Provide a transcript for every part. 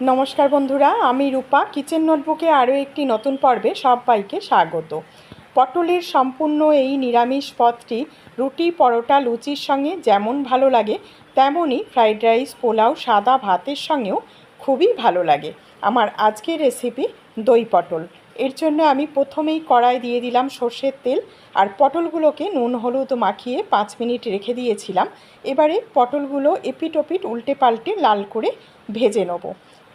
নমস্কার বন্ধুরা, আমি রূপা। কিচেন নোটবুকে আরও একটি নতুন পর্বে সবাইকে স্বাগত। পটলের সম্পূর্ণ এই নিরামিষ পদটি রুটি, পরোটা, লুচির সঙ্গে যেমন ভালো লাগে, তেমনই ফ্রাইড রাইস, পোলাও, সাদা ভাতের সঙ্গেও খুবই ভালো লাগে। আমার আজকের রেসিপি দই পটল। এর জন্য আমি প্রথমেই কড়াই দিয়ে দিলাম সর্ষের তেল আর পটলগুলোকে নুন, হলুদ মাখিয়ে পাঁচ মিনিট রেখে দিয়েছিলাম। এবারে পটলগুলো এপিট ওপিট উল্টে পাল্টে লাল করে ভেজে নেব।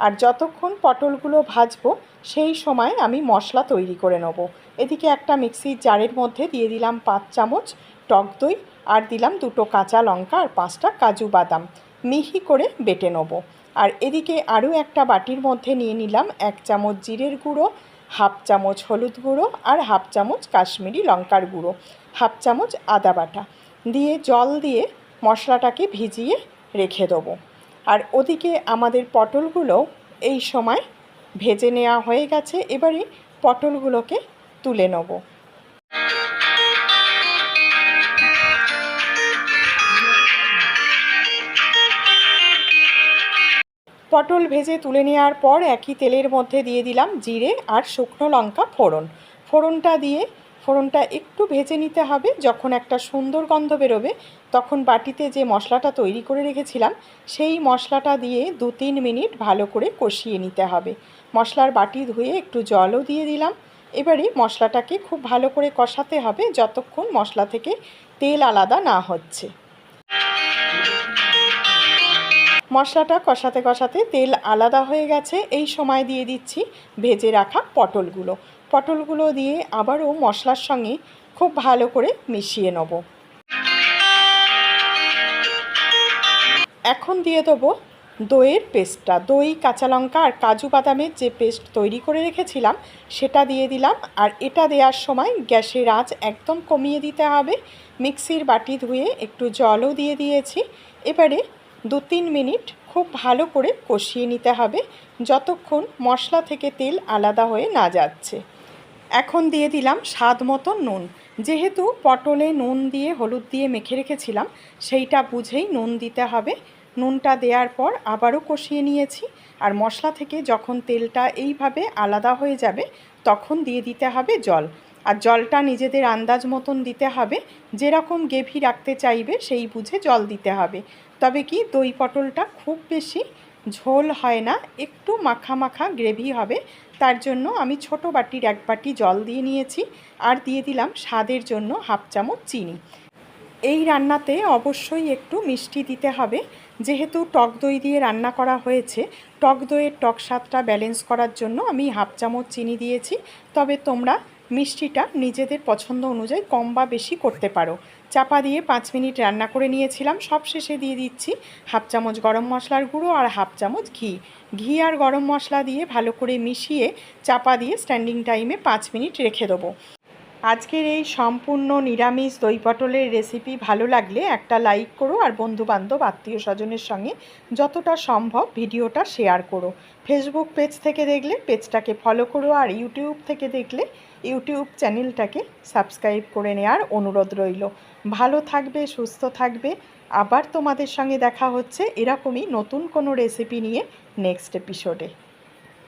আর যতক্ষণ পটলগুলো ভাজবো, সেই সময় আমি মশলা তৈরি করে নেব। এদিকে একটা মিক্সির জারের মধ্যে দিয়ে দিলাম পাঁচ চামচ টক দই, আর দিলাম দুটো কাঁচা লঙ্কা আর পাঁচটা কাজু বাদাম। মিহি করে বেটে নেব। আর এদিকে আরও একটা বাটির মধ্যে নিয়ে নিলাম এক চামচ জিরের গুঁড়ো, হাফ চামচ হলুদ গুঁড়ো, আর হাফ চামচ কাশ্মীরি লঙ্কার গুঁড়ো, হাফ চামচ আদা বাটা। দিয়ে জল দিয়ে মশলাটাকে ভিজিয়ে রেখে দেবো। আর ওদিকে আমাদের পটলগুলো এই সময় ভেজে নেওয়া হয়ে গেছে, এবারে পটলগুলোকে তুলে নেব। পটল ভেজে তুলে নেওয়ার পর একই তেলের মধ্যে দিয়ে দিলাম জিরে আর শুকনো লঙ্কা ফোড়ন। ফোড়নটা দিয়ে ফোড়নটা একটু ভেজে নিতে হবে। যখন একটা সুন্দর গন্ধ বেরোবে, তখন বাটিতে যে মশলাটা তৈরি করে রেখেছিলাম, সেই মশলাটা দিয়ে দু তিন মিনিট ভালো করে কষিয়ে নিতে হবে। মশলার বাটি ধুয়ে একটু জলও দিয়ে দিলাম। এবারে মশলাটাকে খুব ভালো করে কষাতে হবে, যতক্ষণ মশলা থেকে তেল আলাদা না হচ্ছে। মশলাটা কষাতে কষাতে তেল আলাদা হয়ে গেছে। এই সময় দিয়ে দিচ্ছি ভেজে রাখা পটলগুলো। পটলগুলো দিয়ে আবারও মশলার সঙ্গে খুব ভালো করে মিশিয়ে নেব। এখন দিয়ে দেবো দইয়ের পেস্টটা। দই, কাঁচা লঙ্কা আর কাজু বাদামের যে পেস্ট তৈরি করে রেখেছিলাম, সেটা দিয়ে দিলাম। আর এটা দেওয়ার সময় গ্যাসের আঁচ একদম কমিয়ে দিতে হবে। মিক্সির বাটি ধুয়ে একটু জলও দিয়ে দিয়েছি। এবারে দু তিন মিনিট খুব ভালো করে কষিয়ে নিতে হবে, যতক্ষণ মশলা থেকে তেল আলাদা হয়ে না যাচ্ছে। এখন দিয়ে দিলাম স্বাদ মতো নুন। যেহেতু পটলে নুন দিয়ে হলুদ দিয়ে মেখে রেখেছিলাম, সেইটা বুঝেই নুন দিতে হবে। নুনটা দেওয়ার পর আবারও কষিয়ে নিয়েছি আর মশলা থেকে যখন তেলটা এইভাবে আলাদা হয়ে যাবে, তখন দিয়ে দিতে হবে জল। আর জলটা নিজেদের আন্দাজ মতন দিতে হবে, যেরকম গেভি রাখতে চাইবে সেই বুঝে জল দিতে হবে। তবে কি দই পটলটা খুব বেশি ঝোল হয় না, একটু মাখা মাখা গ্রেভি হবে। তার জন্য আমি ছোট বাটির এক বাটি জল দিয়ে নিয়েছি আর দিয়ে দিলাম স্বাদের জন্য হাফ চামচ চিনি। এই রান্নাতে অবশ্যই একটু মিষ্টি দিতে হবে। যেহেতু টক দই দিয়ে রান্না করা হয়েছে, টক দইয়ের টক স্বাদটা ব্যালেন্স করার জন্য আমি হাফ চামচ চিনি দিয়েছি। তবে তোমরা মিষ্টিটা নিজেদের পছন্দ অনুযায়ী কম বা বেশি করতে পারো। চাপা দিয়ে পাঁচ মিনিট রান্না করে নিয়েছিলাম। সব শেষে দিয়ে দিচ্ছি হাফ চামচ গরম মশলার গুঁড়ো আর হাফ চামচ ঘি। ঘি আর গরম মশলা দিয়ে ভালো করে মিশিয়ে চাপা দিয়ে স্ট্যান্ডিং টাইমে পাঁচ মিনিট রেখে দেবো। আজকের এই সম্পূর্ণ নিরামিষ দই পটলের রেসিপি ভালো লাগলে একটা লাইক করো আর বন্ধুবান্ধব আত্মীয় স্বজনের সঙ্গে যতটা সম্ভব ভিডিওটা শেয়ার করো। ফেসবুক পেজ থেকে দেখলে পেজটাকে ফলো করো আর ইউটিউব থেকে দেখলে ইউটিউব চ্যানেলটাকে সাবস্ক্রাইব করে নেওয়ার অনুরোধ রইল। ভালো থাকবে, সুস্থ থাকবে। আবার তোমাদের সঙ্গে দেখা হচ্ছে এরকমই নতুন কোনো রেসিপি নিয়ে নেক্সট এপিসোডে